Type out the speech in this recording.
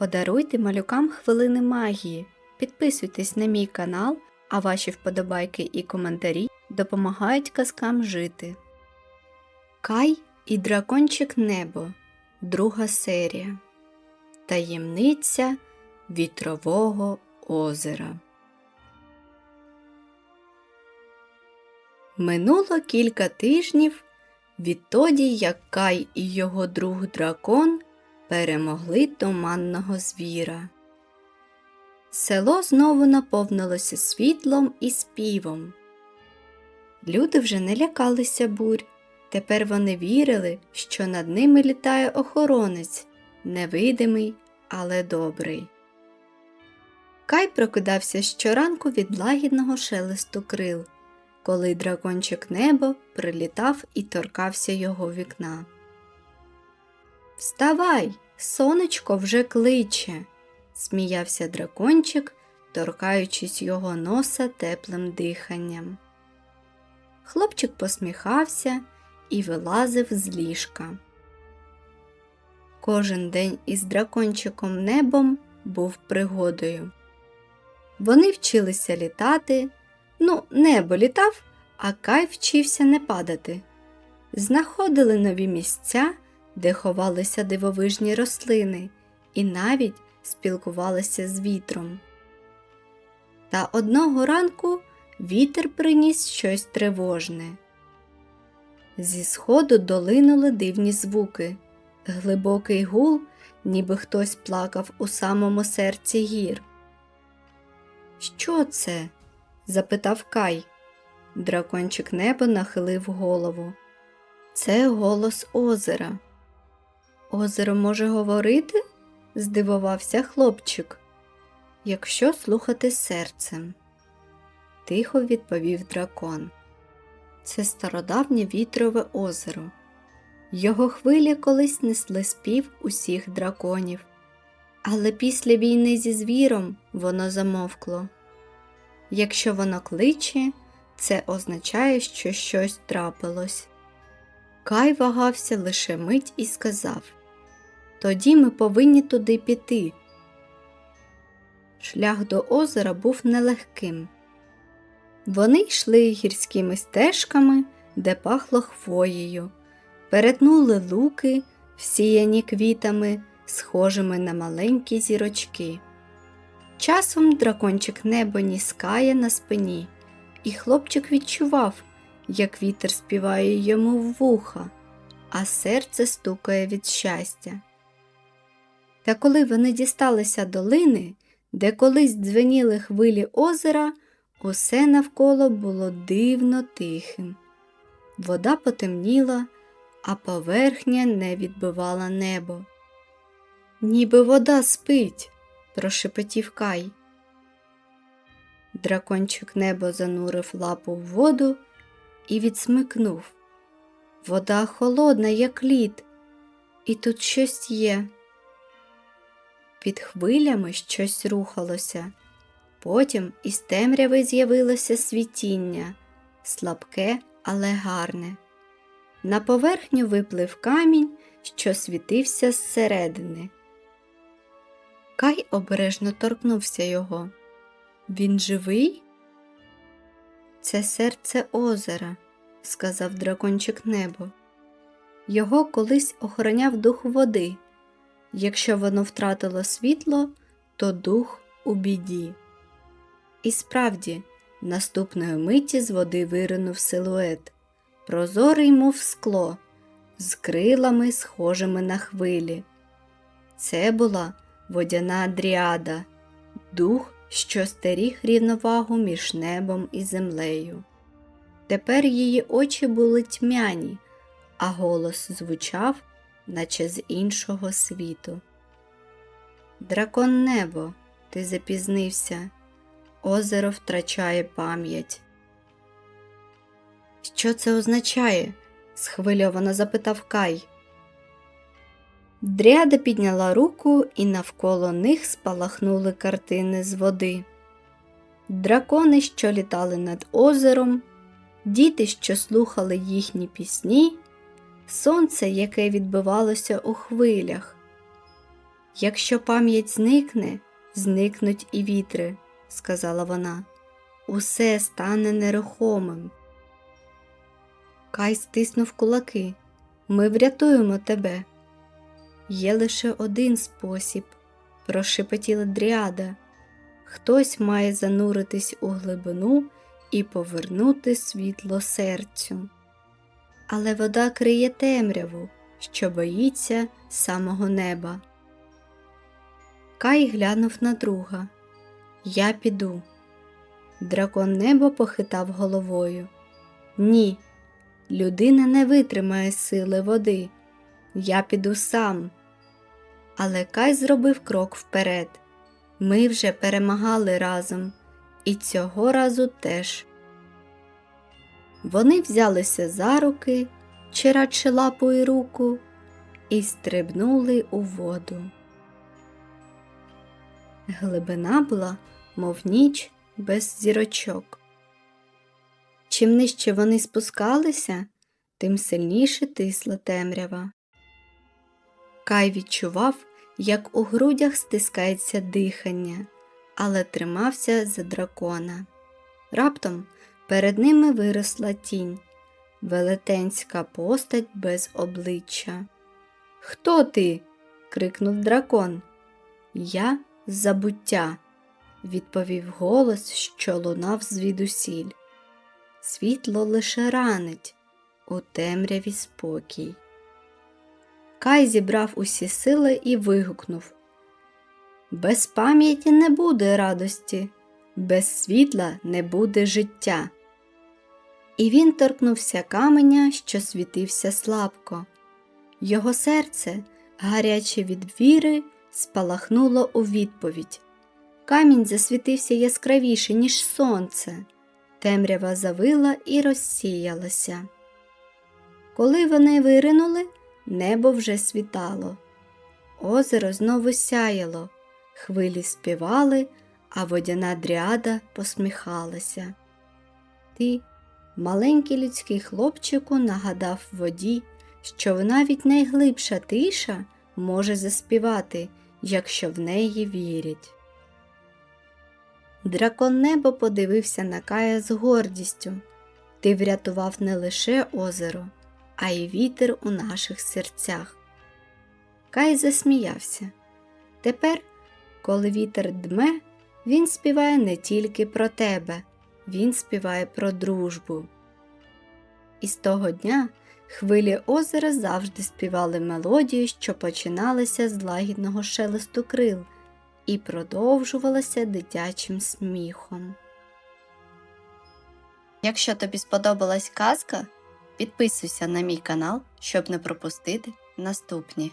Подаруйте малюкам хвилини магії, підписуйтесь на мій канал, а ваші вподобайки і коментарі допомагають казкам жити. Кай і дракончик Небо. Друга серія. Таємниця вітрового озера. Минуло кілька тижнів відтоді, як Кай і його друг дракон перемогли туманного звіра. Село знову наповнилося світлом і співом. Люди вже не лякалися бурь. Тепер вони вірили, що над ними літає охоронець, невидимий, але добрий. Кай прокидався щоранку від лагідного шелесту крил, коли дракончик небо прилітав і торкався його вікна. Вставай, сонечко вже кличе, сміявся дракончик, торкаючись його носа теплим диханням. Хлопчик посміхався і вилазив з ліжка. Кожен день із дракончиком небом був пригодою. Вони вчилися літати, ну, небо літав, а Кай вчився не падати. Знаходили нові місця, де ховалися дивовижні рослини, і навіть спілкувалися з вітром. Та одного ранку вітер приніс щось тривожне. Зі сходу долинули дивні звуки, глибокий гул, ніби хтось плакав у самому серці гір. Що це? запитав Кай. Дракончик небо нахилив голову. Це голос озера. Озеро може говорити? здивувався хлопчик. Якщо слухати серцем, тихо відповів дракон. Це стародавнє вітрове озеро. Його хвилі колись несли спів усіх драконів, але після війни зі звіром воно замовкло. Якщо воно кличе, це означає, що щось трапилось. Кай вагався лише мить і сказав Тоді ми повинні туди піти. Шлях до озера був нелегким. Вони йшли гірськими стежками, де пахло хвоєю, перетнули луки, всіяні квітами, схожими на маленькі зірочки. Часом дракончик небо ніскає на спині, і хлопчик відчував, як вітер співає йому в вуха, а серце стукає від щастя. Та коли вони дісталися долини, де колись дзвеніли хвилі озера, усе навколо було дивно тихим. Вода потемніла, а поверхня не відбивала небо. Ніби вода спить, прошепотів Кай. Дракончик небо занурив лапу в воду і відсмикнув. Вода холодна, як лід, і тут щось є. Під хвилями щось рухалося. Потім із темряви з'явилося світіння, слабке, але гарне. На поверхню виплив камінь, що світився зсередини. Кай обережно торкнувся його. Він живий? Це серце озера, сказав дракончик небо. Його колись охороняв дух води. Якщо воно втратило світло, то дух у біді. І справді, наступної миті з води виринув силует, прозорий, мов скло, з крилами, схожими на хвилі. Це була водяна дріада, дух, що стеріг рівновагу між небом і землею. Тепер її очі були тьмяні, а голос звучав, наче з іншого світу. Дракон небо, ти запізнився, озеро втрачає пам'ять. Що це означає? схвильовано запитав Кай. Дряда підняла руку, і навколо них спалахнули картини з води. Дракони, що літали над озером, діти, що слухали їхні пісні, сонце, яке відбивалося у хвилях. Якщо пам'ять зникне, зникнуть і вітри, сказала вона. Усе стане нерухомим. Кай стиснув кулаки. Ми врятуємо тебе. Є лише один спосіб, прошепотіла дріада. Хтось має зануритись у глибину і повернути світло серцю. Але вода криє темряву, що боїться самого неба. Кай глянув на друга. Я піду. Дракон небо похитав головою. Ні, людина не витримає сили води. Я піду сам. Але Кай зробив крок вперед. Ми вже перемагали разом, і цього разу теж. Вони взялися за руки, чи радше лапу і руку, і стрибнули у воду. Глибина була, мов ніч без зірочок. Чим нижче вони спускалися, тим сильніше тисла темрява. Кай відчував, як у грудях стискається дихання, але тримався за дракона. Раптом перед ними виросла тінь, велетенська постать без обличчя. Хто ти? крикнув дракон. Я забуття, відповів голос, що лунав звідусіль. Світло лише ранить, у темряві спокій. Кай зібрав усі сили і вигукнув Без пам'яті не буде радості, без світла не буде життя. І він торкнувся каменя, що світився слабко. Його серце, гаряче від віри, спалахнуло у відповідь. Камінь засвітився яскравіше, ніж сонце. Темрява завила і розсіялася. Коли вони виринули, небо вже світало. Озеро знову сяяло, хвилі співали, а водяна дріада посміхалася. Ти, маленький людський хлопчику, нагадав воді, що навіть найглибша тиша може заспівати, якщо в неї вірять. Дракон небо подивився на Кая з гордістю. Ти врятував не лише озеро, а й вітер у наших серцях. Кай засміявся. Тепер, коли вітер дме, він співає не тільки про тебе, він співає про дружбу. І з того дня хвилі озера завжди співали мелодію, що починалася з лагідного шелесту крил і продовжувалася дитячим сміхом. Якщо тобі сподобалась казка, підписуйся на мій канал, щоб не пропустити наступні.